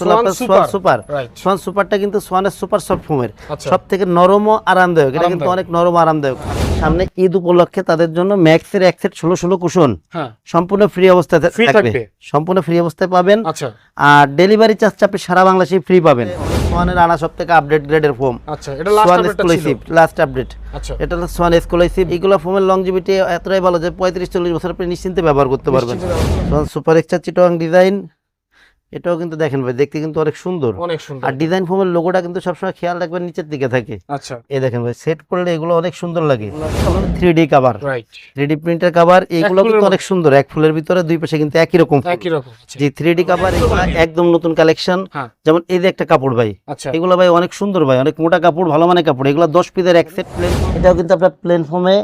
হলো Swan super. Swan super. Right. Swan সুপারটা কিন্তু সোয়ানের সুপার সফট ফোমের। সব থেকে নরম ও আরামদায়ক। এটা কিন্তু অনেক নরম আরামদায়ক। সামনে ঈদ উপলক্ষে তাদের জন্য ম্যাক্সের এক সেট ষোলো ষোলো কুশন। হ্যাঁ। সম্পূর্ণ ফ্রি অবস্থায় থাকবে। সম্পূর্ণ ফ্রি অবস্থায় পাবেন। আচ্ছা। আর ডেলিভারি চার্জটা আপনি সারা বাংলাদেশে ফ্রি পাবেন। সোয়ানের আনা সব থেকে আপডেট গ্রেডের foam Swan exclusive last update এটা হলো সোয়ান এক্সক্লুসিভ এগুলো ফোমের লংজিভিটি এতটাই ভালো যে পঁয়ত্রিশ চল্লিশ বছর আপনি নিশ্চিন্তে ব্যবহার করতে পারবেন। সোয়ান সুপার এক্সট্রা চিটোয়াং ডিজাইন এটাও কিন্তু দেখেন ভাই দেখতে কিন্তু অনেক সুন্দর। অনেক সুন্দর। আর ডিজাইন ফোমের লোগোটা কিন্তু সবসময় খেয়াল রাখবেন নিচের দিকে থাকে। আচ্ছা। এই দেখেন ভাই সেট করলে এগুলো অনেক সুন্দর লাগে। Three D cover right three D প্রিন্টের কাভার এগুলো কিন্তু অনেক সুন্দর এক ফুলের ভিতরে দুই পাশে কিন্তু একই রকম একই রকম জি থ্রি ডি কাভার এগুলো একদম নতুন কালেকশন হ্যাঁ। যেমন এই যে একটা কাপড় ভাই আচ্ছা। এগুলো ভাই অনেক সুন্দর ভাই অনেক মোটা কাপড় ভালো মানে কাপড়। এগুলো দশ পিসের এক সেট প্লেন এটাও কিন্তু আপনার প্লেন ফোমে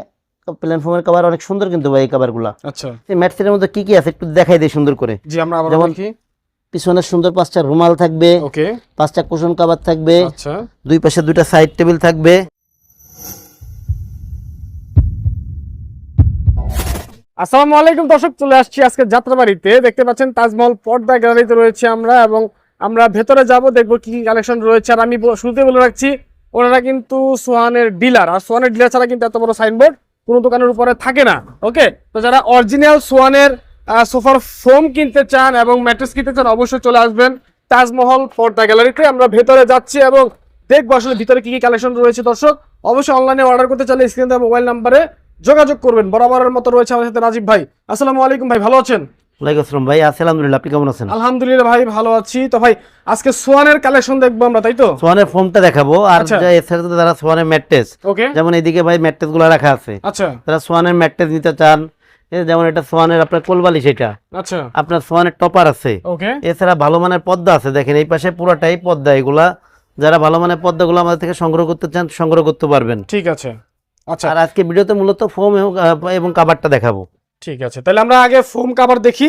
কাভার অনেক সুন্দর কিন্তু ভাই এই কাভারগুলো আচ্ছা। এই ম্যাটসেটের মধ্যে কি কি আছে একটু দেখাই দিই সুন্দর করে। জি আমরা আবার যেমন- দেখি। পিছনে সুন্দর পাঁচটা রুমাল থাকবে ওকে। পাঁচটা কুশন কাভার থাকবে আচ্ছা। দুই পাশে দুইটা সাইড টেবিল থাকবে। আসসালামু আলাইকুম দর্শক চলে আসছি আজকে যাত্রাবাড়িতে। দেখতে পাচ্ছেন তাজমহল পর্দা গ্যালারিতে রয়েছে আমরা এবং আমরা ভেতরে যাব দেখব কি কি কালেকশন রয়েছে। আর আমি শুরুতে বলে রাখছি ওনারা কিন্তু সোহানের ডিলার। আর সোহানের ডিলার ছাড়া কিন্তু এত বড় সাইনবোর্ড কোনো দোকানের উপরে থাকে না ওকে? তো যারা অরিজিনাল সোহানের সোফার ফোম কিনতে চান এবং ম্যাট্রেস কিনতে চান অবশ্যই চলে আসবেন তাজমহল পর্দা গ্যালারিতে আমরা ভেতরে যাচ্ছি এবং দেখব আসলে ভিতরে কি কি কালেকশন রয়েছে। দর্শক অবশ্যই অনলাইনে অর্ডার করতে চাইলে স্ক্রিন দেওয়া মোবাইল নাম্বারে যোগাযোগ করবেন। বরাবরের মতো রয়েছে আমাদের সাথে রাজীব ভাই। আসসালামু আলাইকুম ভাই ভালো আছেন? ওয়ালাইকুম আসসালাম ভাই আছি আলহামদুলিল্লাহ আপনি কেমন আছেন? আলহামদুলিল্লাহ ভাই ভালো আছি। তো ভাই আজকে সোয়ানের কালেকশন দেখব আমরা তাই তো? সোয়ানের ফোমটা দেখাবো। আর। এছাড়া যারা সোয়ানের ম্যাট্রেস ওকে যেমন এইদিকে ভাই ম্যাট্রেসগুলো রাখা আছে আচ্ছা। যারা সোয়ানের ম্যাট্রেস নিতে চান যেমন এটা সোয়ানের আপনার কোলবালিশ এটা আচ্ছা। আপনার সোয়ানের টপার আছে। এছাড়া ভালো মানের পদ্মা আছে দেখেন এই পাশে পুরোটাই পদ্মা এগুলা। যারা ভালো মানের পদ্মাগুলো আমাদের থেকে সংগ্রহ করতে চান সংগ্রহ করতে পারবেন। ঠিক আছে। আচ্ছা। আর আজকে ভিডিওতে মূলত ফোম এবং কাভারটা দেখাবো। ঠিক আছে। তাহলে আমরা আগে ফোম কাভার দেখি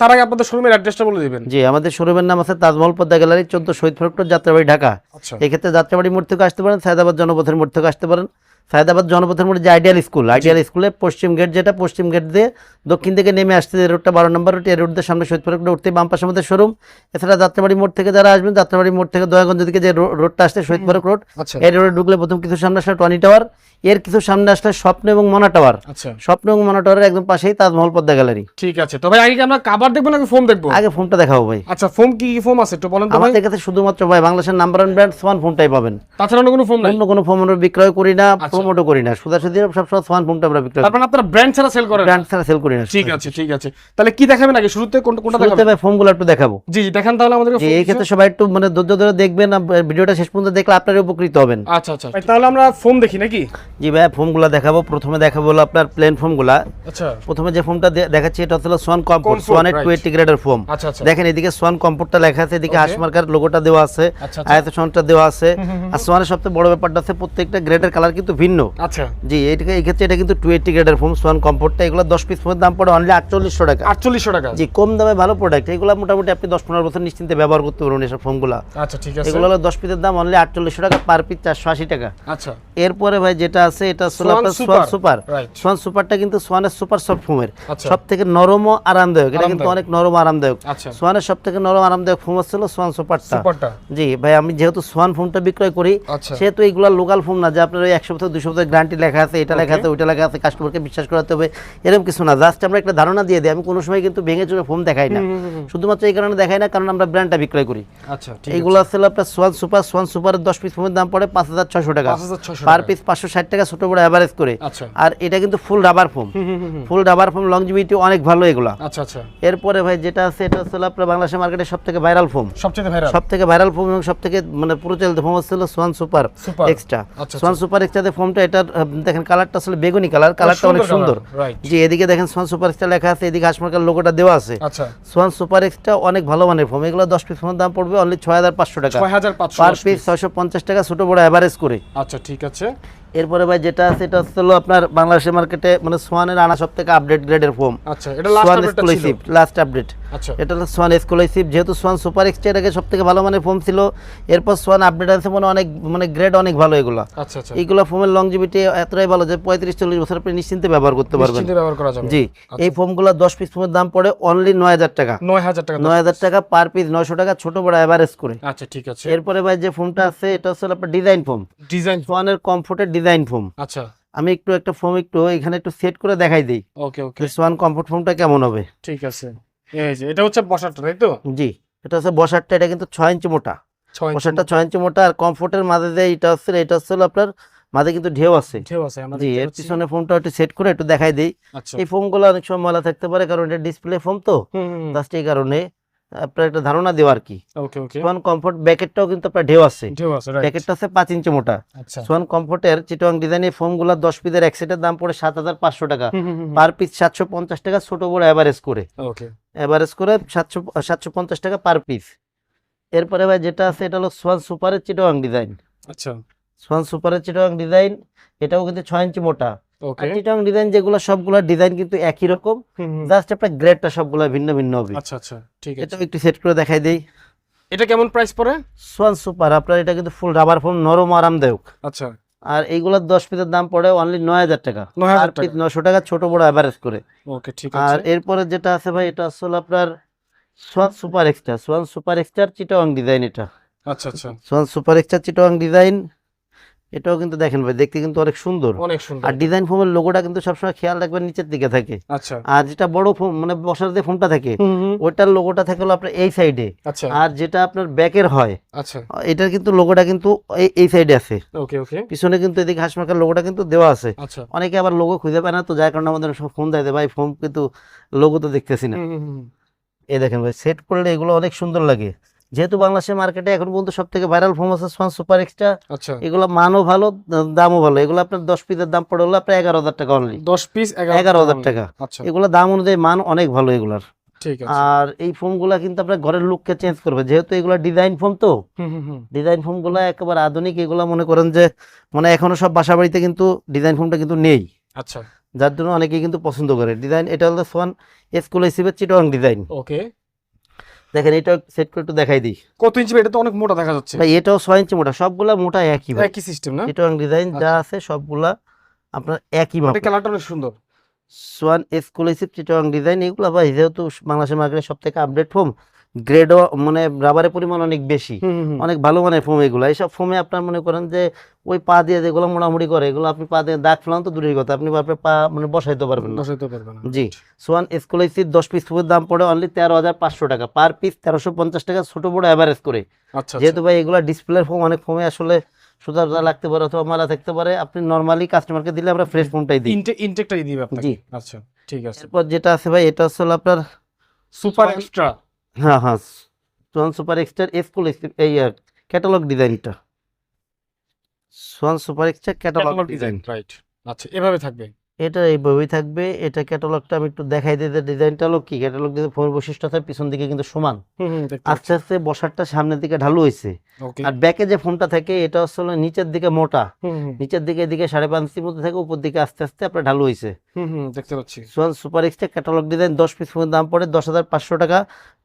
তার আগে আপনাদের শোরুমের অ্যাড্রেসটা বলে দিবেন। জি আমাদের শোরুমের নাম আছে তাজমহল পদ্মা গ্যালারি চোদ্দ শহীদ ফেরক্টর যাত্রাবাড়ি ঢাকা। আচ্ছা। এক্ষেত্রে যাত্রাবাড়ি মোড় থেকে আসতে পারেন সায়দাবাদ জনপথের মোড় থেকে আসতে পারেন। সায়দাবাদ জনপথের মোড়ে যে আইডিয়াল স্কুল আইডিয়াল স্কুলে পশ্চিম গেট যেটা পশ্চিম গেট দিয়ে দক্ষিণ থেকে নেমে আসতে যে রোডটা বারো নম্বর রোড এই রোড দিয়ে সামনে শহীদ ফেরক্টর উঠতে বাম পাশে আমাদের শোরুম এছাড়া যাত্রাবাড়ি মোড় থেকে যারা আসবেন যাত্রাবাড়ি মোড় থেকে দয়াগঞ্জ দিকে যে রোডটা আসছে ফেরক রোড আচ্ছা। এই রোডে ঢুকলে প্রথম কিছু সামনে আসলে টনি টাওয়ার এর কিছু সামনে আসলে স্বপ্ন এবং মনা টাওয়ার আচ্ছা। স্বপ্ন এবং মনা টাওয়ারের একদম পাশেই তাজমহল পদ্মা গ্যালারি ঠিক আছে তো ভাই আগে আমরা কাবার দেখব নাকি ফোম দেখব? আগে ফোনটা দেখাবো ভাই। আচ্ছা ফোম কি কি ফোম আছে একটু বলেন তো আমাদের কাছে শুধুমাত্র ভাই বাংলাদেশের নাম্বার ওয়ান ব্র্যান্ড সোয়ান ফোনটাই পাবেন। তাছাড়া অন্য কোনো ফোম নাই? অন্য কোনো ফোন আমরা বিক্রয় করি না। প্রমোটও করি না। সুদা সোজাসুজি সবসময় সোয়ান ফোনটা আমরা বিক্রয় করি। তারপর আপনারা ব্র্যান্ড ছাড়া সেল করেন? ব্র্যান্ড ছাড়া সেল করি না। ঠিক আছে ঠিক আছে। তাহলে কি দেখাবেন আগে? শুরুতে কোনটা কোনটা শুরুতে দেখাবেন? ভাই ফোনগুলো একটু দেখাবো। জি জি দেখান তাহলে phone এই ক্ষেত্রে সবাই একটু মানে ধৈর্য ধরে দেখবেন ভিডিওটা শেষ পর্যন্ত দেখলে আপনারা উপকৃত হবেন। আচ্ছা আচ্ছা। তাহলে আমরা ফোন দেখি নাকি? জি ভাই ফোনগুলো দেখাবো। প্রথমে দেখাবো হলো আপনার প্লেন ফোনগুলা আচ্ছা। প্রথমে যে ফোনটা দেখাচ্ছি এটা হচ্ছে সোয়ান কম্পোর্ট Comfort, সোয়ানের right. টু গ্রেডের ফোন আচ্ছা আচ্ছা। দেখেন এদিকে সোয়ান কম্পোর্টটা লেখা আছে এদিকে. হাসমার্কার লোগোটা দেওয়া আছে আচ্ছা আচ্ছা। আয়াত সনটা দেওয়া আছে। আর সোয়ানের সবচেয়ে বড় ব্যাপারটা আছে প্রত্যেকটা গ্রেডের কালার কিন্তু ভিন্ন। আচ্ছা। জি এইটাকে এই ক্ষেত্রে এটা কিন্তু টু গ্রেডের ফোন সোয়ান কম্পোর্টটা এগুলো দশ পিস ফোনের দাম পড়ে অনলি আটচল্লিশশো টাকা। আটচল্লিশশো টাকা। জি কম দামে ভালো প্রোডাক্ট এগুলো মোটামুটি আপনি দশ পনেরো বছর নিশ্চিন্তে ব্যবহার করতে পারবেন এসব ফোনগুলো আচ্ছা ঠিক আছে। এগুলো হলো দশ পিসের দাম অনলি আটচল্লিশশো টাকা পার পিস চারশো আশি টাকা। আচ্ছা। এরপরে ভাই যেটা আছে এটা হলো Swan super. Swan super Right. Swan সুপারটা কিন্তু সোয়ানের সুপার সফট ফোমের আচ্ছা। সব থেকে নরম ও আরামদায়ক। এটা কিন্তু অনেক নরম আরামদায়ক। আচ্ছা। সোয়ানের সব থেকে নরম আরামদায়ক ফোম ছিল সোয়ান সুপারটা সুপারটা জি ভাই আমি যেহেতু সোয়ান ফোনটা বিক্রয় করি আচ্ছা। সেহেতু এইগুলা লোকাল ফোন না যে আপনার ওই একশো বছর দুশো বছর গ্যারান্টি লেখা আছে এটা লেখা আছে ওইটা লেখা আছে কাস্টমারকে বিশ্বাস করাতে হবে এরকম কিছু না। জাস্ট আমরা একটা ধারণা দিয়ে দিই আমি কোনো সময় কিন্তু ভেঙে চুরে ফোন দেখাই না। শুধুমাত্র এই কারণে দেখাই না কারণ আমরা ব্র্যান্ডটা বিক্রয় করি। আচ্ছা এইগুলো ছিল আপনার সোয়ান সুপার সোয়ান সুপারের দশ পিস ফোনের দাম পড়ে পাঁচ হাজার ছশো টাকা। পার পিস পাঁচশো ষাট টাকা ছোট বড় অ্যাভারেজ করে। আচ্ছা। আর এটা কিন্তু full rubber foam full rubber foam longevity অনেক ভালো এগুলা। আচ্ছা আচ্ছা। এরপরে ভাই যেটা আছে এটা হচ্ছে আপনার বাংলাদেশের মার্কেটে সব থেকে ভাইরাল ফোম সবচেয়ে ভাইরাল সব থেকে ভাইরাল ফোম এবং সব থেকে মানে প্রচলিত ফোম হচ্ছে Swan super extra Swan super এক্সট্রাতে ফোমটা এটার দেখেন কালারটা আসলে বেগুনি কালার কালারটা অনেক সুন্দর যে এদিকে দেখেন সোয়ান সুপার এক্সটা লেখা আছে এদিকে হাসমার্কার লোকটা দেওয়া আছে। আচ্ছা। সোয়ান সুপার এক্সটা অনেক ভালো মানের ফর্ম এগুলো দশ পিস ফোনের দাম পড়বে অনলি ছয় হাজার পাঁচশো টাকা। পার পিস ছয়শো পঞ্চাশ টাকা ছোট বড় অ্যাভারেজ করে। আচ্ছা ঠিক আছে। এরপরে ভাই যেটা আছে এটা হচ্ছে হলো আপনার বাংলাদেশের মার্কেটে মানে সোয়ানের আনা সব থেকে আপডেট গ্রেডের ফোম আচ্ছা এটা সোয়ান এক্সক্লুসিভ লাস্ট আপডেট আচ্ছা। এটা হলো সোয়ান এক্সক্লুসিভ যেহেতু সোয়ান সুপার এক্সটের আগে সব থেকে ভালো মানের ফোম ছিল এরপর সোয়ান আপডেট আছে মানে অনেক মানে গ্রেড অনেক ভালো এগুলো। আচ্ছা আচ্ছা। এইগুলো ফোমের লংজিভিটি এতটাই ভালো যে পঁয়ত্রিশ চল্লিশ বছর আপনি নিশ্চিন্তে ব্যবহার করতে পারবেন। ব্যবহার করা যাবে। জি এই ফোমগুলো দশ পিস ফোমের দাম পড়ে অনলি নয় হাজার টাকা। নয় হাজার টাকা নয় হাজার টাকা পার পিস নয়শো টাকা ছোট বড় অ্যাভারেজ করে। আচ্ছা ঠিক আছে। এরপরে ভাই যে ফোমটা আছে এটা হচ্ছে আপনার ডিজাইন ফোম ডিজাইন সোয়ানের কমফোর্টের ডিজাইন ফোম আচ্ছা। আমি একটু একটা ফোম একটু এখানে একটু সেট করে দেখাই দিই। ওকে ওকে সোয়ান কমফোর্ট ফোমটা কেমন হবে? ঠিক আছে। এই যে এটা হচ্ছে বসারটা তাই তো? জি এটা হচ্ছে বসারটা এটা কিন্তু ছয় ইঞ্চি মোটা। বসারটা ছয় ইঞ্চি মোটা আর কমফোর্টের মাঝে যে এটা হচ্ছে এটা হচ্ছে আপনার মাঝে কিন্তু ঢেউ আছে। ঢেউ আছে জি এর পিছনে ফোমটা একটু সেট করে একটু দেখাই দিই। আচ্ছা। এই ফোমগুলো অনেক সময় ময়লা থাকতে পারে কারণ এটা ডিসপ্লে ফোম তো। জাস্ট এই কারণে আপনার একটা ধারণা দেওয়া আর কি। ওকে ওকে সোয়ান কমফোর্ট ব্যাকেটটাও কিন্তু আপনার ঢেউ আছে। ঢেউ আছে পাঁচ ইঞ্চি মোটা। আচ্ছা। সোয়ান কমফোর্টের চিটোয়াং ডিজাইনের ফোমগুলো দশ পিসের এক সেটের দাম পড়ে সাত হাজার পাঁচশো টাকা। পার পিস সাতশো পঞ্চাশ টাকা ছোট বড় অ্যাভারেজ করে। ওকে অ্যাভারেজ করে সাতশো সাতশো পঞ্চাশ টাকা পার পিস এরপরে ভাই যেটা আছে এটা হলো সোয়ান সুপারের চিটোয়াং ডিজাইন আচ্ছা। সোয়ান সুপারের চিটোয়াং ডিজাইন এটাও কিন্তু ছয় ইঞ্চি মোটা। ওকে চিটোয়াং ডিজাইন যেগুলো সবগুলো ডিজাইন কিন্তু একই রকম। জাস্ট আপনার গ্রেডটা সবগুলো ভিন্ন ভিন্ন হবে। আচ্ছা আচ্ছা ঠিক আছে। এটাও একটু সেট করে দেখাই দেই। এটা কেমন প্রাইস পড়ে? সোয়ান সুপার আপনার এটা কিন্তু ফুল রাবার ফোম নরম আরামদায়ক। আচ্ছা। আর এইগুলোর দশ পিসের দাম পড়ে অনলি নয় হাজার টাকা। আর পিস নশো টাকা ছোট বড় অ্যাভারেজ করে। ওকে ঠিক আর এরপরে যেটা আছে ভাই এটা আসলে আপনার Swan super extra Swan super এক্সট্রার চিটোয়াং ডিজাইন এটা। আচ্ছা আচ্ছা। সোয়ান সুপার এক্সট্রা চিটোয়াং ডিজাইন এটাও কিন্তু দেখেন ভাই দেখতে কিন্তু অনেক সুন্দর। অনেক সুন্দর। আর ডিজাইন ফোমের লোগোটা কিন্তু সবসময় খেয়াল রাখবেন নিচের দিকে থাকে। আচ্ছা। আর যেটা বড় ফোম মানে বসার যে ফোমটা থাকে ওইটার লোগোটা থাকে হলো আপনার এই সাইডে আচ্ছা। আর যেটা আপনার ব্যাকের হয় আচ্ছা। এটার কিন্তু লোগোটা কিন্তু এই- এই সাইডে আছে। ওকে ওকে পিছনে কিন্তু এদিকে হাসমার্কার লোগোটা কিন্তু দেওয়া আছে। আচ্ছা। অনেকে আবার লোগো খুঁজে পায় না তো যার কারণে আমাদের সব ফোন দেয় ভাই ফোন কিন্তু লোগো তো দেখতেছি না। এই দেখেন ভাই সেট করলে এগুলো অনেক সুন্দর লাগে। যেহেতু বাংলাদেশের মার্কেটে এখন পর্যন্ত সব থেকে ভাইরাল ফোন আছে সোয়ান সুপার এক্সট্রা এগুলো মানও ভালো দামও ভালো। এগুলো আপনার দশ পিসের দাম পড়ে হলো আপনার এগারো হাজার টাকা অনলি দশ পিস এগারো হাজার টাকা আচ্ছা। এগুলো দাম অনুযায়ী মান অনেক ভালো এগুলার। আর এই ফোনগুলো কিন্তু আপনার ঘরের লুককে চেঞ্জ করবে। যেহেতু এগুলো ডিজাইন ফোন তো ডিজাইন ফোনগুলো একেবারে আধুনিক। এগুলা মনে করেন যে মানে এখনও সব বাসা বাড়িতে কিন্তু ডিজাইন ফোনটা কিন্তু নেই। আচ্ছা। যার জন্য অনেকেই কিন্তু পছন্দ করে। ডিজাইন এটা হলো সোয়ান এক্সক্লুসিভের চিটং ডিজাইন ওকে দেখেন এটা সেট করে একটু দেখাই দিই। কত ইঞ্চি এটা তো অনেক মোটা দেখা যাচ্ছে। ভাই এটাও 6 ইঞ্চি মোটা সবগুলা মোটা একই ভাই। একই সিস্টেম না? এটা ডিজাইন যা আছে সবগুলা আপনার একই মাপ এটা কালারটা অনেক সুন্দর। সোয়ান এক্সক্লুসিভ চিটং ডিজাইন এগুলো ভাই যেহেতু বাংলাদেশের মার্কেটে সব থেকে আপডেট ফোম গ্রেডও মানে রাবারের পরিমাণ অনেক বেশি। অনেক ভালো মানের ফোম এগুলো। এইসব ফোমে আপনার মনে করেন যে ওই পা দিয়ে যেগুলো মোড়ামুড়ি করে এগুলো আপনি পা দিয়ে দাগ ফেলান তো দূরের কথা। আপনি আপনার পা মানে বসাইতে পারবেন না। বসাইতে পারবে জি। সোয়ান এক্সক্লুসিভ দশ পিস ফোমের দাম পড়ে অনলি তেরো হাজার পাঁচশো টাকা। পার পিস তেরোশো পঞ্চাশ টাকা ছোট বড় অ্যাভারেজ করে। আচ্ছা যেহেতু ভাই এগুলো ডিসপ্লের ফোম অনেক ফোমে আসলে সুতা লাগতে পারে অথবা মালা থাকতে পারে। আপনি নর্মালি কাস্টমারকে দিলে আমরা ফ্রেশ ফোনটাই দিই। ইনটেক ইনটেকটাই দিবে আপনাকে। জি। আচ্ছা ঠিক আছে। এরপর যেটা আছে ভাই এটা হচ্ছে আপনার সুপার এক্সট্রা হ্যাঁ হ্যাঁ। সোয়ান সুপার এক্সটার স্কুল এই ক্যাটালগ ডিজাইনটা Swan super extra catalogue design right আচ্ছা এভাবে থাকবে। এটা এইভাবেই থাকবে। এটা ক্যাটালগটা আমি একটু দেখাই দিই ডিজাইনটা হলো কি? ক্যাটালগ ডিজাইন ফোন বৈশিষ্ট্য আছে পিছন দিকে কিন্তু সমান। আস্তে আস্তে বসারটা সামনের দিকে ঢালু হয়েছে। আর ব্যাকে যে ফোনটা থাকে এটা হলো নিচের দিকে মোটা। নিচের দিকে এদিকে সাড়ে পাঁচ ইঞ্চির মধ্যে থাকে উপর দিকে আস্তে আস্তে আপনার ঢালু হয়েছে। দেখতে পাচ্ছি। Swan super extra catalogue design দশ পিস ফোনের দাম পড়ে দশ হাজার পাঁচশো টাকা।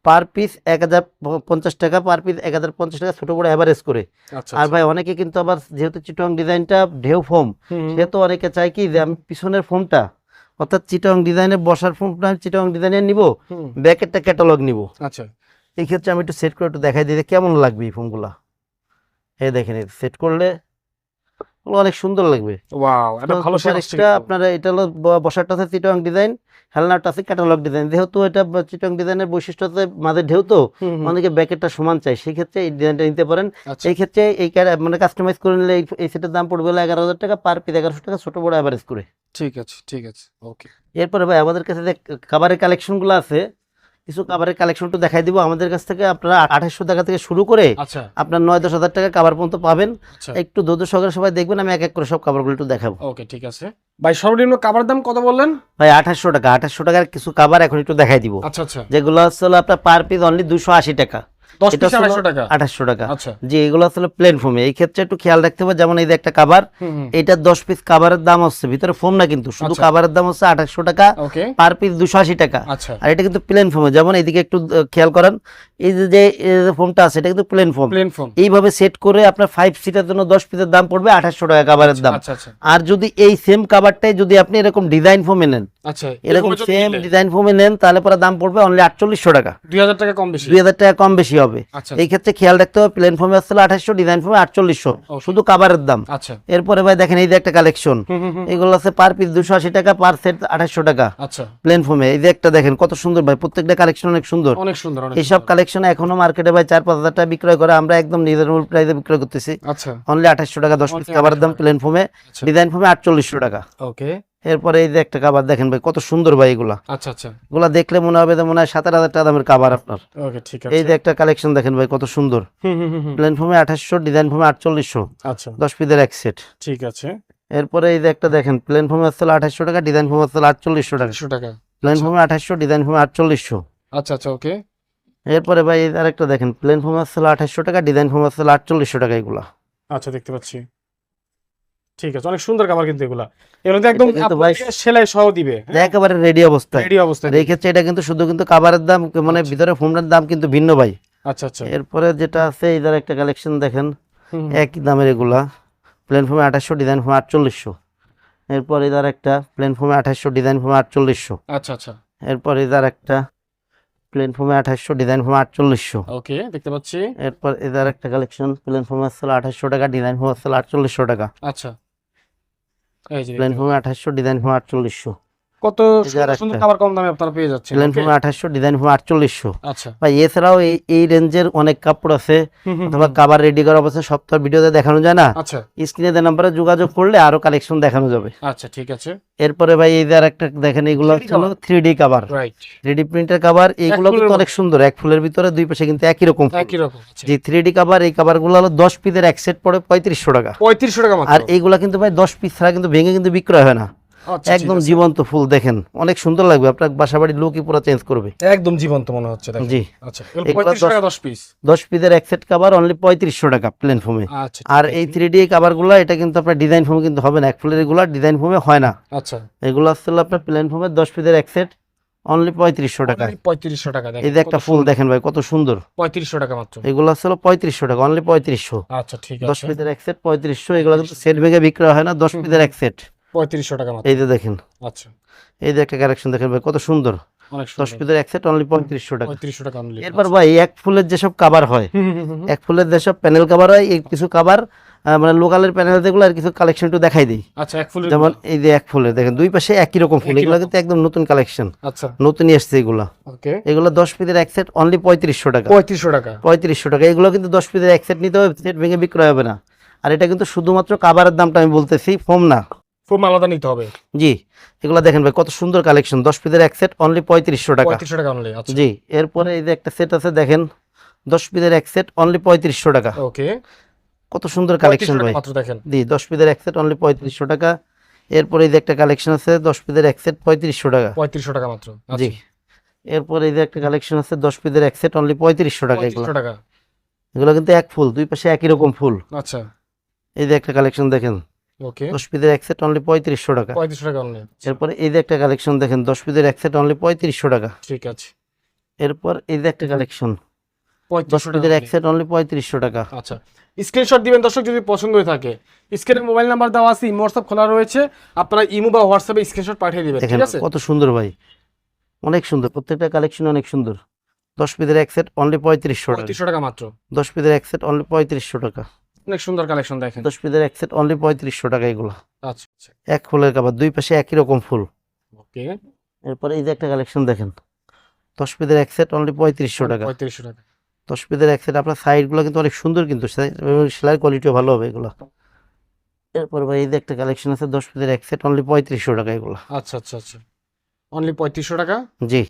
পার পিস এক হাজার পঞ্চাশ টাকা পার পিস এক হাজার পঞ্চাশ টাকা ছোটো বড় অ্যাভারেজ করে। আচ্ছা আর ভাই অনেকে কিন্তু আবার যেহেতু চিটং ডিজাইনটা ঢেউ ফোম সেহেতু অনেকে চায় কি যে আমি পিছনের ফোনটা অর্থাৎ চিটং ডিজাইনের বসার ফোনটা আমি চিটং ডিজাইনের নিব ব্যাকেটটা ক্যাটালগ নিব। আচ্ছা। এই ক্ষেত্রে আমি একটু সেট করে একটু দেখাই দিই কেমন লাগবে এই ফোনগুলা। এই দেখেন সেট করলে ওগুলো অনেক সুন্দর লাগবে। ওয়াও এটা ভালো শেড আপনার এটা হলো বসারটা আছে চিটং ডিজাইন হেলনাটা আছে ক্যাটালগ ডিজাইন যেহেতু এটা চিটং ডিজাইনের বৈশিষ্ট্য মাঝে ঢেউ তো অনেকে ব্যাকেটটা সমান চাই সেই ক্ষেত্রে এই ডিজাইনটা নিতে পারেন। আচ্ছা। এই ক্ষেত্রে এই মানে কাস্টমাইজ করে নিলে এই- সেটের দাম পড়বে হলো এগারো হাজার টাকা পার পিস এগারোশো টাকা ছোট বড় অ্যাভারেজ করে। ঠিক আছে ঠিক আছে ওকে এরপরে ভাই আমাদের কাছে যে খাবারের কালেকশনগুলো আছে কিছু খাবারের কালেকশন একটু দেখাই দিব। আমাদের কাছ থেকে আপনারা আঠাশশো টাকা থেকে শুরু করে আচ্ছা। আপনার নয় দশ হাজার টাকা কাভার পর্যন্ত পাবেন। আচ্ছা। একটু ধৈর্য সহকারে সবাই দেখবেন আমি এক এক করে সব খাবারগুলো একটু দেখাবো। ওকে ঠিক আছে। ভাই সর্বনিম্ন কাবার দাম কত বললেন? ভাই আঠাশশো টাকা। আঠাশশো টাকার কিছু খাবার এখন একটু দেখাই দিবো। আচ্ছা আচ্ছা। যেগুলো হচ্ছে আপনার পার পিস অনলি দুশো আশি টাকা। আঠাশশো টাকা। আচ্ছা। এগুলো আসলে প্লেন ফোমে এই ক্ষেত্রে একটু খেয়াল রাখতে হবে যেমন এই যে একটা কাবার এটা দশ পিস কাবারের দাম হচ্ছে ভিতরে ফোম না কিন্তু শুধু আচ্ছা। কাবারের দাম হচ্ছে আঠাশশো টাকা পার পিস দুশো আশি টাকা। আচ্ছা। আর এটা কিন্তু প্লেন ফোমে যেমন এইদিকে একটু খেয়াল করেন এই যে ফোমটা আছে এটা কিন্তু প্লেন ফোম এইভাবে সেট করে আপনার ফাইভ সিটের জন্য দশ পিসের দাম পড়বে আঠাশশো টাকা কাবারের দাম। আচ্ছা আচ্ছা। আর যদি এই সেম কাবারটাই যদি আপনি এরকম ডিজাইন ফোমে নেন আচ্ছা এরকম সেম ডিজাইন ফোমে নেন তাহলে পরে দাম পড়বে অনলি আটচল্লিশশো টাকা। দুই হাজার টাকা কম বেশি? দুই হাজার টাকা কম বেশি হবে। আচ্ছা এই ক্ষেত্রে খেয়াল রাখতে হবে প্লেন ফোমে আসলে আঠাশশো ডিজাইন ফোমে আটচল্লিশশো। শুধু দাম। আচ্ছা। এরপরে ভাই দেখেন এই যে একটা কালেকশন এগুলো আছে পার পিস দুশো আশি টাকা পার সেট আঠাশশো টাকা। আচ্ছা। প্লেন ফোমে এই যে একটা দেখেন কত সুন্দর ভাই প্রত্যেকটা কালেকশন অনেক সুন্দর। অনেক সুন্দর এইসব কালেকশন এখনও মার্কেটে ভাই চার পাঁচ হাজার টাকা বিক্রয় করে আমরা একদম রিজনেবল প্রাইসে বিক্রয় করতেছি। আচ্ছা। অনলি আঠাশশো টাকা দশ পিস কাবারের দাম 2800 প্লেন ফোমে আচ্ছা। ডিজাইন ফোমে আটচল্লিশশো টাকা। ওকে এরপরে এই যে একটা কাবার দেখেন ভাই কত সুন্দর ভাই এগুলা। আচ্ছা আচ্ছা। এগুলা দেখলে মনে হবে মনে হয় সাতার হাজার টাকা দামের কাবার আপনার। ওকে ঠিক এই যে একটা কালেকশন দেখেন ভাই কত সুন্দর। হুম হুম হুম হুম। প্লেন ফোমে আঠাশশো ডিজাইন ফর্মে আটচল্লিশশো। আচ্ছা। দশ পিসের এক সেট ঠিক আছে। এরপরে এই যে একটা দেখেন প্লেন ফোমে আসলে আঠাশশো টাকা ডিজাইন ফোমে আসলে আটচল্লিশশো টাকা। টাকা। প্লেন ফোমে আঠাশশো ডিজাইন ফোমে আটচল্লিশশো। আচ্ছা আচ্ছা ওকে এরপরে ভাই এই আরেকটা দেখেন প্লেন ফোমে আসলে আঠাশশো টাকা ডিজাইন ফোমে আসলে আটচল্লিশশো টাকা এগুলা। আচ্ছা দেখতে পাচ্ছি। ঠিক আছে অনেক সুন্দর খাবার কিন্তু এগুলা। এগুলো একদম সেলাই সহ দিবে একেবারে রেডি অবস্থায়। রেডি অবস্থায়। আর এটা কিন্তু শুধু কিন্তু কাবারের দাম মানে ভিতরে ফোমের দাম কিন্তু ভিন্ন ভাই। আচ্ছা আচ্ছা। এরপরে যেটা আছে এইটার একটা কালেকশন দেখেন। একই দামের এগুলা। প্লেন ফোমে আঠাশশো ডিজাইন ফোমে আটচল্লিশশো। এরপর এদার একটা প্লেন ফোমে আঠাশশো ডিজাইন ফোমে আটচল্লিশশো। আচ্ছা আচ্ছা। এরপর এদার একটা প্লেন ফোমে আঠাশশো ডিজাইন ফোমে আটচল্লিশশো। ওকে দেখতে পাচ্ছি। এরপর এদার একটা কালেকশন প্লেন ফোমে আসলে আঠাশশো টাকা ডিজাইন ফোমে আসলে আটচল্লিশশো টাকা। আচ্ছা। প্লেন দেখতে আঠাশশো ডিজাইন ফোমে আটচল্লিশশো। কত সুন্দর। খাবার কম দামে আপনারা পেয়ে যাচ্ছেন। প্লেন? আঠাশশো ডিজাইন ফোমে আটচল্লিশশো। আচ্ছা। ভাই এছাড়াও এই এই রেঞ্জের অনেক কাপড় আছে। অথবা কাবার রেডি করা অবস্থা ভিডিওতে দেখানো যায় না। আচ্ছা। স্ক্রিনে দেওয়া নাম্বারে যোগাযোগ করলে আরও কালেকশন দেখানো যাবে। আচ্ছা ঠিক আছে। এরপরে ভাই এই যে আর একটা দেখেন এগুলো 3D হলো three D cover right three D প্রিন্টের কাভার এইগুলো কিন্তু অনেক সুন্দর। এক ফুলের ভিতরে দুই পাশে কিন্তু একই রকম একই রকম আচ্ছা। যে থ্রি ডি কাভার এই কাভারগুলো হলো দশ পিসের এক সেট পড়ে পঁয়ত্রিশশো টাকা। পঁয়ত্রিশশো টাকা মাত্র। আর এইগুলা কিন্তু ভাই দশ পিস ছাড়া কিন্তু ভেঙে কিন্তু বিক্রয় হয় না। একদম জীবন্ত ফুল দেখেন অনেক সুন্দর লাগবে আপনার বাসা বাড়ির লোকই পুরো চেঞ্জ করবে। একদম জীবন্ত মনে হচ্ছে দেখেন। জি। আচ্ছা এগুলো এগুলো পঁয়ত্রিশশো দশ- টাকা দশ পিস দশ পিসের এক সেট কাভার অনলি পঁয়ত্রিশশো টাকা প্লেন ফোমে আচ্ছা আর এই থ্রি ডি কাভারগুলো এটা কিন্তু আপনার ডিজাইন ফোমে কিন্তু হবে না। এক ফুলের এগুলো ডিজাইন ফোমে হয় না। আচ্ছা। এগুলো আসলে আপনার প্লেন ফোমের দশ পিসের এক সেট অনলি পঁয়ত্রিশশো টাকা। পঁয়ত্রিশশো টাকা দেখেন এই যে একটা ফুল দেখেন ভাই কত সুন্দর। পঁয়ত্রিশশো টাকা মাত্র। এগুলো আসলে পঁয়ত্রিশশো টাকা অনলি পঁয়ত্রিশশো। আচ্ছা ঠিক আছে। দশ পিসের এক সেট পঁয়ত্রিশশো এগুলো কিন্তু সেট ভেঙে বিক্রয় হয় না দশ পিসের এক সেট পঁয়ত্রিশশো টাকা মাত্র। এই যে দেখেন। আচ্ছা। এই যে একটা কালেকশন দেখেন ভাই কত সুন্দর। দশ পিসের এক সেট অনলি পঁয়ত্রিশশো টাকা। পঁয়ত্রিশশো টাকা অনলি এরপর ভাই এক ফুলের যেসব কাবার হয় হুম। এক ফুলের যেসব প্যানেল কাবার হয় এই কিছু কাবার মানে লোকালের প্যানেল যেগুলো আর কিছু কালেকশন একটু দেখাই দিই। আচ্ছা এক ফুলের যেমন এই যে এক ফুলের দেখেন দুই পাশে একই রকম ফুল এগুলো কিন্তু একদম নতুন কালেকশন আচ্ছা। নতুনই এসছে এগুলো। ওকে। এগুলো দশ পিসের এক সেট অনলি পঁয়ত্রিশশো টাকা। পঁয়ত্রিশশো টাকা। পঁয়ত্রিশশো টাকা। এগুলো কিন্তু দশ পিসের এক সেট নিতে হবে সেট ভেঙে বিক্রয় হবে না। আর এটা কিন্তু শুধুমাত্র কাবারের দামটা আমি বলতেছি ফোম না। ফুল আলাদা নিতে হবে। জি এগুলো দেখেন ভাই কত সুন্দর কালেকশন দশ পিসের এক সেট অনলি পঁয়ত্রিশশো টাকা। পঁয়ত্রিশশো টাকা অনলি আচ্ছা। জি এরপরে এই যে একটা সেট আছে দেখেন দশ পিসের এক সেট অনলি পঁয়ত্রিশশো টাকা। ওকে। কত সুন্দর কালেকশন ভাই। মাত্র দেখেন। জি দশ পিসের এক সেট অনলি পঁয়ত্রিশশো টাকা। এরপরে এই যে একটা কালেকশন আছে দশ পিসের এক সেট পঁয়ত্রিশশো টাকা। পঁয়ত্রিশশো টাকা মাত্র জি এরপরে এই যে একটা কালেকশন আছে দশ পিসের এক সেট অনলি পঁয়ত্রিশশো টাকা এগুলো। টাকা। এগুলো কিন্তু এক ফুল দুই পাশে একই রকম ফুল। আচ্ছা। এই যে একটা কালেকশন দেখেন। ওকে। দশ পিসের এক সেট অনলি পঁয়ত্রিশশো টাকা। পঁয়ত্রিশশো টাকা অনলি এরপর এই যে একটা কালেকশন দেখেন দশ পিসের এক সেট অনলি পঁয়ত্রিশশো টাকা। ঠিক আছে। এরপর এই যে একটা কালেকশন দশ পঁয়ত্রিশশো টাকা এক সেট অনলি পঁয়ত্রিশশো টাকা। আচ্ছা। স্ক্রিনশট দিবেন দর্শক যদি পছন্দ হয়ে থাকে। স্ক্রিনের মোবাইল নাম্বার দেওয়া আছে ইমো খোলা রয়েছে। আপনারা ইমো বা হোয়াটসঅ্যাপে স্ক্রিনশট পাঠিয়ে দিবেন ঠিক আছে? কত সুন্দর ভাই। অনেক সুন্দর প্রত্যেকটা কালেকশন অনেক সুন্দর। দশ পিসের এক সেট অনলি পঁয়ত্রিশশো টাকা। পঁয়ত্রিশশো টাকা মাত্র। দশ পিসের এক সেট অনলি পঁয়ত্রিশশো টাকা। অনেক সুন্দর কালেকশন দেখেন। দশ পিসের এক সেট অনলি পঁয়ত্রিশশো টাকা এগুলো। আচ্ছা আচ্ছা। এক ফুলের কাবার দুই পাশে একই রকম ফুল। ওকে। এরপরে এই যে একটা কালেকশন দেখেন। দশ পিসের এক সেট অনলি পঁয়ত্রিশশো টাকা। পঁয়ত্রিশশো টাকা। দশ পিসের এক সেট আপনার সাইডগুলো কিন্তু অনেক সুন্দর কিন্তু সে- এবং সেলাই কোয়ালিটিও ভালো হবে এগুলো। এরপর ভাই এই যে একটা কালেকশন আছে দশ পিসের এক সেট অনলি পঁয়ত্রিশশো টাকা এগুলো। আচ্ছা আচ্ছা আচ্ছা। অনলি পঁয়ত্রিশশো টাকা? জি।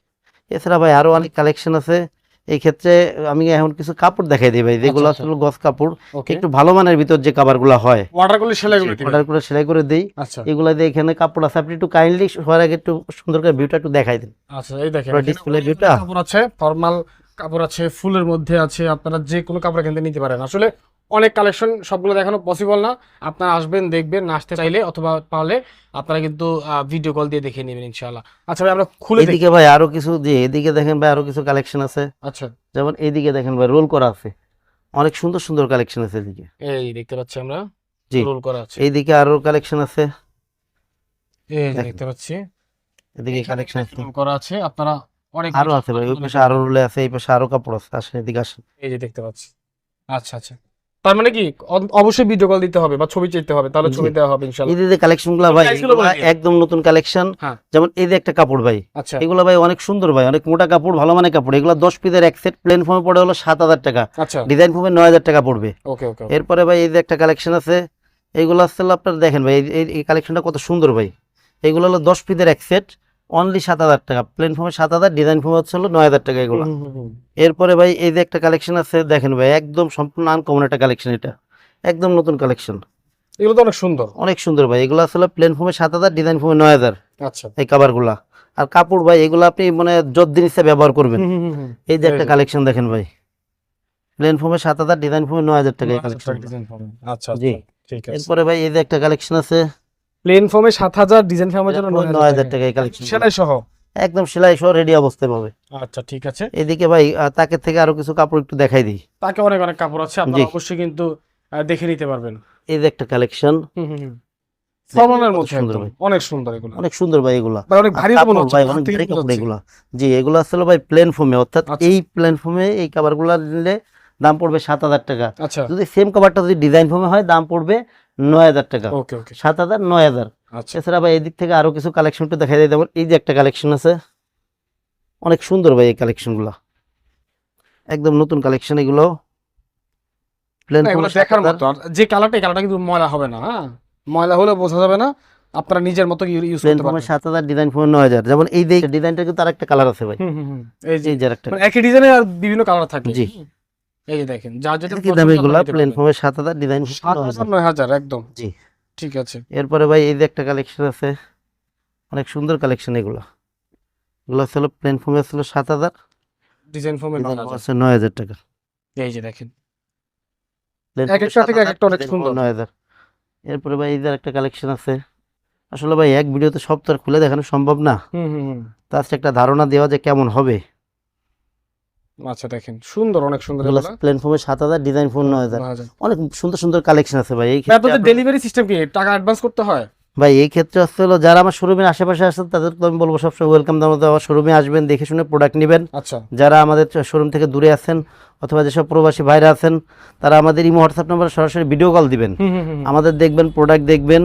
এছাড়া ভাই আরও অনেক কালেকশন আছে। এই ক্ষেত্রে আমি এখন কিছু কাপড় দেখাই দিই ভাই যেগুলো আচ্ছা। আসলে গস কাপড়। একটু ভালো মানের ভিতর যে কাপড়গুলো হয় ওয়াটারগুলো সেলাই করে অর্ডার সেলাই করে দিই। আচ্ছা। এগুলো দিয়ে এখানে কাপড় আছে। আপনি একটু কাইন্ডলি সবার আগে একটু সুন্দর করে ভিউটা একটু দেখাই দিন। আচ্ছা এই দেখেন ডিসপ্লে view-টা? কাপড় আছে ফর্মাল কাপড় আছে ফুলের মধ্যে আছে আপনারা যে কোনো কাপড় কিনতে নিতে পারেন। আসলে অনেক কালেকশন সবগুলো দেখানো পসিবল না। আপনারা আসবেন দেখবেন না আসতে চাইলে অথবা পারলে আপনারা কিন্তু ভিডিও কল দিয়ে দেখে নেবেন ইনশাআল্লাহ। আচ্ছা ভাই আমরা খুলে এদিকে ভাই আরও কিছু যে এদিকে দেখেন ভাই আরও কিছু কালেকশন আছে। আচ্ছা। যেমন এইদিকে দেখেন ভাই রোল করা আছে। অনেক সুন্দর সুন্দর কালেকশন আছে এদিকে। এই দেখতে পাচ্ছি আমরা। জি। রোল করা আছে। এইদিকে আরও কালেকশন আছে। এই দেখতে পাচ্ছি। এদিকে কালেকশন আছে। রোল করা আছে। আপনারা অনেক আরও আছে ভাই ওই পাশে আরও রোলে আছে এই পাশে আরও কাপড় আছে। আসেন এদিকে আসেন। এই যে দেখতে পাচ্ছি। আচ্ছা আচ্ছা। তার মানে কি অবশ্যই ভিডিও কল দিতে হবে বা ছবি চাইতে হবে তাহলে ছবি দেওয়া হবে ইনশাআল্লাহ। এই যে কালেকশনগুলা ভাই এগুলা একদম নতুন কালেকশন হ্যাঁ। যেমন এই যে একটা কাপড় ভাই আচ্ছা। এগুলো ভাই অনেক সুন্দর ভাই অনেক মোটা কাপড় ভালো মানে কাপড়। এগুলো দশ পিসের এক সেট প্লেন ফর্মে পড়ে হলো সাত হাজার টাকা। ডিজাইন ফর্মে নয় হাজার টাকা পড়বে। ওকে ওকে এরপরে ভাই এই যে একটা কালেকশন আছে এইগুলো আসলে আপনার দেখেন ভাই এই- কালেকশনটা কত সুন্দর ভাই। এগুলো হলো দশ পিসের এক সেট অনলি সাত হাজার টাকা। প্লেন ফর্মে সাত হাজার ডিজাইন ফর্মে হচ্ছে হলো নয় হাজার টাকা এগুলো। এরপরে ভাই এই যে একটা কালেকশন আছে দেখেন ভাই একদম সম্পূর্ণ আনকমন একটা কালেকশন এটা। একদম নতুন কালেকশন এগুলো তো অনেক সুন্দর। অনেক সুন্দর ভাই এগুলো আসলে প্লেন ফর্মে সাত হাজার ডিজাইন ফর্মে নয় হাজার। আচ্ছা। এই কাভারগুলা আর কাপড় ভাই এগুলো আপনি মানে যত দিন ইচ্ছা ব্যবহার করবেন। এই যে একটা কালেকশন দেখেন ভাই। প্লেন ফর্মে সাত হাজার ডিজাইন ফর্মে নয় হাজার টাকা কালেকশন আচ্ছা জি। আছে। এরপরে ভাই এই যে একটা কালেকশন আছে প্লেন ফর্মে সাত হাজার ডিজাইন ফর্মের জন্য নয় হাজার টাকা। এই কালেকশন সেটাই সহ? একদম সেলাই সহ রেডি অবস্থায় পাবে। আচ্ছা ঠিক আছে। এদিকে ভাই তাকে থেকে আরও কিছু কাপড় একটু দেখাই দিই। তাকে অনেক অনেক কাপড় আছে আপনারা অবশ্যই কিন্তু দেখে নিতে পারবেন। এই যে একটা কালেকশন ফর্মালের কত মধ্যে সুন্দর ভাই। অনেক সুন্দর এগুলো। অনেক সুন্দর ভাই এগুলা। ভাই অনেক ভারী মনে হচ্ছে ভাই অনেক ভারী কাপড়। এগুলা। জি এগুলো আসলে ভাই প্লেন ফোমে অর্থাৎ আচ্ছা। এই প্লেন ফোমে এই কাভারগুলো নিলে দাম পড়বে সাত হাজার টাকা। আচ্ছা। যদি সেম কাভারটা যদি ডিজাইন ফোমে হয় দাম পড়বে নয় হাজার টাকা। সাত হাজার নয় হাজার। আচ্ছা। এছাড়া ভাই এদিক থেকে আরও কিছু কালেকশন একটু দেখা যায় যেমন এই যে একটা কালেকশন আছে অনেক সুন্দর ভাই এই কালেকশনগুলো একদম নতুন কালেকশন এগুলো। যে কালারটা কালারটা কিন্তু ময়লা হবে না হ্যাঁ? ময়লা হলে বোঝা যাবে না আপনারা নিজের মতো ইউজ করতে পারবেন। হাজার ডিজাইন ফোন নয় হাজার। যেমন এই ডিজাইনটা কিন্তু আর একটা কালার আছে ভাই। এই যে একটা মানে একই ডিজাইনে আর বিভিন্ন কালার থাকে। জি। এই যে দেখেন যার যেটা কি দাম এগুলা? সাত হাজার ডিজাইন সাত হাজার নয় হাজার একদম। জি। ঠিক আছে। এরপরে ভাই এই যে একটা কালেকশন আছে অনেক সুন্দর কালেকশন এগুলো। এগুলো ছিল প্লেন ফোমে ছিল সাত হাজার ডিজাইন ফর্মে ডিজাইন ফোমে আছে নয় হাজার টাকা। এই যে দেখেন। এক একটা থেকে এক একটা অনেক সুন্দর। নয় হাজার। এরপরে ভাই এই যে একটা কালেকশন আছে। আসলে ভাই এক ভিডিওতে সব তো আর খুলে দেখানো সম্ভব না। হুম হুম হুম। তার একটা ধারণা দেওয়া যে কেমন হবে। আচ্ছা দেখেন। সুন্দর অনেক সুন্দর এগুলা। সাত হাজার ডিজাইন ফোন নয় হাজার। অনেক সুন্দর সুন্দর কালেকশন আছে ভাই। আপনাদের ডেলিভারি সিস্টেম কি? টাকা অ্যাডভান্স করতে হয়? ভাই এই ক্ষেত্রে হচ্ছে হলো যারা আমার শোরুমের আশেপাশে আসেন তাদেরকে আমি বলব সবসময় ওয়েলকাম দাম আমার শোরুমে আসবেন দেখে শুনে প্রোডাক্ট নেবেন। আচ্ছা। যারা আমাদের শোরুম থেকে দূরে আছেন অথবা যেসব প্রবাসী ভাইরা আছেন তারা আমাদের ইমো হোয়াটসঅ্যাপ নাম্বারে সরাসরি ভিডিও কল দিবেন। আমাদের দেখবেন প্রোডাক্ট দেখবেন।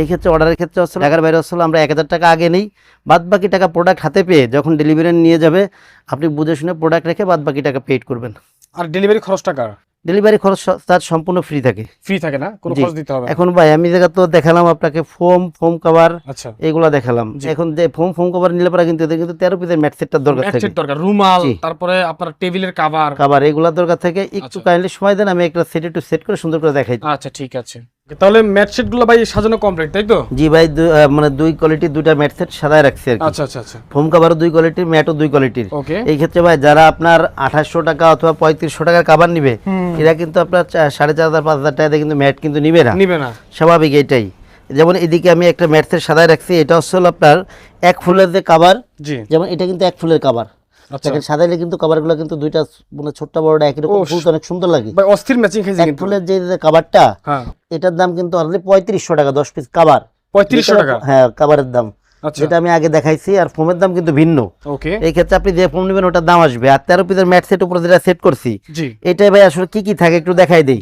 এই ক্ষেত্রে অর্ডারের ক্ষেত্রে হচ্ছে টাকার বাইরে হলো আমরা এক হাজার টাকা আগে নেই বাদ বাকি টাকা প্রোডাক্ট হাতে পেয়ে যখন ডেলিভারি নিয়ে যাবে আপনি বুঝে শুনে প্রোডাক্ট রেখে বাদ বাকি টাকা পেড করবেন। আর ডেলিভারি খরচ টাকা ডেলিভারি খরচ তার সম্পূর্ণ ফ্রি থাকে। ফ্রি থাকে না? কোনো খরচ দিতে হবে এখন ভাই আমি জায়গা তো দেখালাম আপনাকে ফোম ফোম কভার আচ্ছা। এগুলা দেখালাম। এখন যে ফোম ফোম কভার নিলে পরে কিন্তু এদের কিন্তু তেরো পিসের ম্যাট সেটটা দরকার ম্যাট থাকে। সেট দরকার। রুমাল তারপরে আপনার টেবিলের কভার কভার এগুলা দরকার থাকে। একটু আচ্ছা। কাইন্ডলি সময় দেন আমি একটা সেট একটু সেট করে সুন্দর করে দেখাই আচ্ছা ঠিক আছে। তাহলে ম্যাট সেটগুলো ভাই সাজানো কমপ্লিট তাই তো? জি ভাই মানে দুই কোয়ালিটির দুইটা ম্যাট সেট সাদায় রাখছি আর কি। আচ্ছা আচ্ছা আচ্ছা। ফোম কাভারও দুই কোয়ালিটির ম্যাটও দুই কোয়ালিটির এই ক্ষেত্রে ভাই যারা আপনার আঠাশশো টাকা অথবা পঁয়ত্রিশশো টাকার কাভার নিবে এরা কিন্তু আপনার চা- সাড়ে চার হাজার পাঁচ হাজার টাকা দিয়ে কিন্তু ম্যাট কিন্তু নিবে না। নিবে না। স্বাভাবিক এটাই। যেমন এদিকে আমি একটা ম্যাট সেট সাদায় রাখছি এটা হচ্ছে হলো আপনার এক ফুলের যে কভার জি। যেমন এটা কিন্তু এক ফুলের কাভার আচ্ছা। দেখেন সাদাইলে কিন্তু কাভারগুলো কিন্তু দুইটা মানে ছোট্ট বড়টা একই রকম ফুল অনেক সুন্দর লাগে। ভাই অস্থির ম্যাচিং খেয়েছে কিন্তু। ফুলের যে কাভারটা হ্যাঁ। এটার দাম কিন্তু অনলি পঁয়ত্রিশশো টাকা দশ পিস কাভার পঁয়ত্রিশশো টাকা? হ্যাঁ কাভারের দাম। আচ্ছা। যেটা আমি আগে দেখাইছি আর ফোমের দাম কিন্তু ভিন্ন। ওকে। এই ক্ষেত্রে আপনি যে ফোম নেবেন ওটার দাম আসবে। আর তেরো পিসের ম্যাট সেট উপরে যেটা সেট করছি এটাই ভাই আসলে কি কি থাকে একটু দেখাই দিই।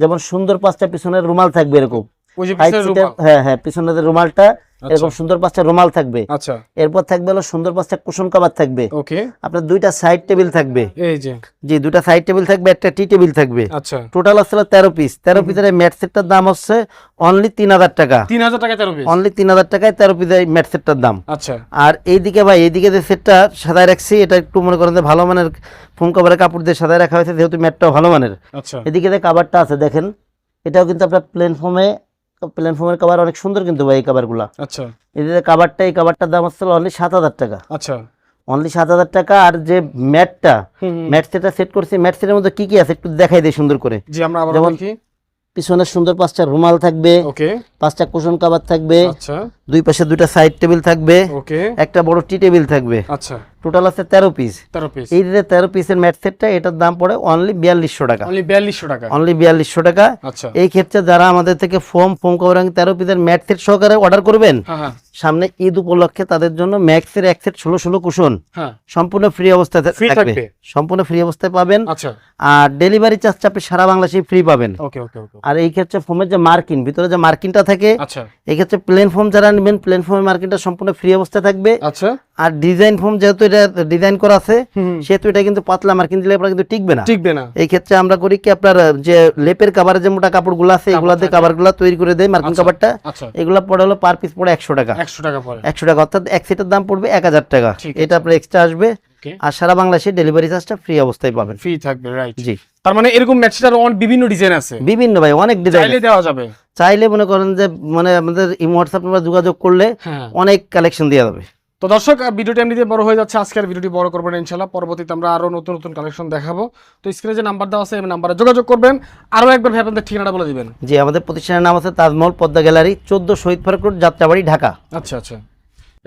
যেমন সুন্দর পাঁচটা পিছনের রুমাল থাকবে এরকম। হ্যাঁ হ্যাঁ পিছনের রুমালটা আচ্ছা এরকম সুন্দর পাঁচটা রুমাল থাকবে। আচ্ছা। এরপর থাকবে হলো সুন্দর পাঁচটা কুশন কভার থাকবে। ওকে। আপনার দুইটা সাইড টেবিল থাকবে। এই যে। জি দুইটা সাইড টেবিল থাকবে একটা টি টেবিল থাকবে। আচ্ছা। টোটাল আসলে তেরো পিস। তেরো পিসের ম্যাট সেটটার দাম হচ্ছে অনলি তিন হাজার টাকা। তিন হাজার টাকা তেরো পিস? অনলি তিন হাজার টাকায় তেরো পিসের ম্যাট সেটটার দাম। আচ্ছা। আর এইদিকে ভাই এইদিকে যে সেটটা সাদায় রাখছি এটা একটু মনে করেন যে ভালো মানের ফোম কভারের কাপড় দিয়ে সাদায় রাখা হয়েছে যেহেতু ম্যাটটাও ভালো মানের। আচ্ছা। এদিকে যে কাভারটা আছে দেখেন এটাও কিন্তু আপনার প্লেন ফোমের কাভার অনেক সুন্দর কিন্তু ভাই এই কাভারগুলা আচ্ছা। এই যে কাভারটা এই কাভারটার দাম হচ্ছে অনলি সাত হাজার টাকা। আচ্ছা। অনলি সাত হাজার টাকা আর যে ম্যাটটা। ম্যাট সেটটা সেট করছি ম্যাট সেটের মধ্যে কি কি আছে একটু দেখাই দিই সুন্দর করে। জি আমরা আবার যেমন- দেখি। পিছনে সুন্দর পাঁচটা রুমাল থাকবে ওকে। পাঁচটা কুশন কাভার থাকবে আচ্ছা। দুই পাশে দুইটা সাইড টেবিল থাকবে ওকে। একটা বড় টি টেবিল থাকবে। আচ্ছা। টোটাল আছে তেরো পিস তেরো পিস এই যে তেরো পিসের ম্যাট সেটটা এটার দাম পড়ে অনলি বিয়াল্লিশশো টাকা। অনলি বিয়াল্লিশশো টাকা। অনলি বিয়াল্লিশশো টাকা। আচ্ছা। এই ক্ষেত্রে যারা আমাদের থেকে ফোম ফোম কভারিং তেরো পিসের ম্যাট সেট সহকারে অর্ডার করবেন হ্যাঁ হ্যাঁ। সামনে ঈদ উপলক্ষে তাদের জন্য ম্যাক্সের এক সেট ষোলো ষোলো কুশন হ্যাঁ। সম্পূর্ণ ফ্রি অবস্থায় থাকবে। সম্পূর্ণ ফ্রি অবস্থায় পাবেন। আচ্ছা। আর ডেলিভারি চার্জটা আপনি সারা বাংলাদেশে ফ্রি পাবেন। ওকে ওকে ওকে আর এই ক্ষেত্রে ফোমের যে মার্কিন ভিতরে যে মার্কিনটা থাকে আচ্ছা। এই ক্ষেত্রে প্লেন ফোম যারা নেবেন প্লেন ফোমের মার্কিনটা সম্পূর্ণ ফ্রি অবস্থায় থাকবে। আচ্ছা। আর ডিজাইন ফোম যেহেতু এটা ডিজাইন করা আছে সেহেতু এটা কিন্তু পাতলা মার্কিন দিলে আপনার কিন্তু টিকবে না। টিকবে না। এই ক্ষেত্রে আমরা করি কি আপনার যে লেপের কাভারের যে মোটা কাপড়গুলো আছে এগুলা দিয়ে কাভারগুলো তৈরি করে দেয় মার্কিন আচ্ছা। কাভারটা আচ্ছা। এগুলা পড়ে হলো পার পিস পড়ে একশো টাকা। একশো টাকা পরে একশো টাকা অর্থাৎ এক সেটের দাম পড়বে এক হাজার টাকা। এটা আপনার এক্সট্রা আসবে। আর সারা বাংলাদেশে ডেলিভারি চার্জটা ফ্রি অবস্থায় পাবেন। ফ্রি থাকবে রাইট জি। তার মানে এরকম ম্যাটসটার অন বিভিন্ন ডিজাইন আছে। বিভিন্ন ভাই অনেক ডিজাইন চাইলে দেওয়া যাবে। চাইলে মনে করেন যে মানে আমাদের ইমো হোয়াটসঅ্যাপ নাম্বার যোগাযোগ করলে হ্যাঁ। অনেক কালেকশন দেওয়া যাবে। তো দর্শক ভিডিওটি এমনিতে বড় হয়ে যাচ্ছে। আজকের ভিডিওটি বড় করবেন ইনশাল্লাহ পরবর্তীতে আমরা আরও নতুন নতুন কালেকশন দেখাবো। তো স্ক্রিনে যে নাম্বার দেওয়া আছে এই নাম্বারে যোগাযোগ করবেন। আরও একবার ভাই আপনাদের ঠিকানাটা বলে দিবেন। জি আমাদের প্রতিষ্ঠানের নাম আছে তাজমহল পদ্মা গ্যালারি চোদ্দ শহীদ ফারুক রোড যাত্রাবাড়ি ঢাকা। আচ্ছা আচ্ছা।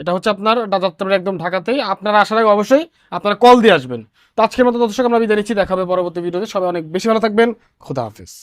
এটা হচ্ছে আপনার যাত্রাবাড়ি একদম ঢাকাতেই। আপনারা আসার আগে অবশ্যই আপনারা কল দিয়ে আসবেন। তো আজকের মতো দর্শক আমরা বিদায় নিচ্ছি। দেখাবে পরবর্তী ভিডিওতে। সবাই অনেক বেশি ভালো থাকবেন। খোদা হাফিজ।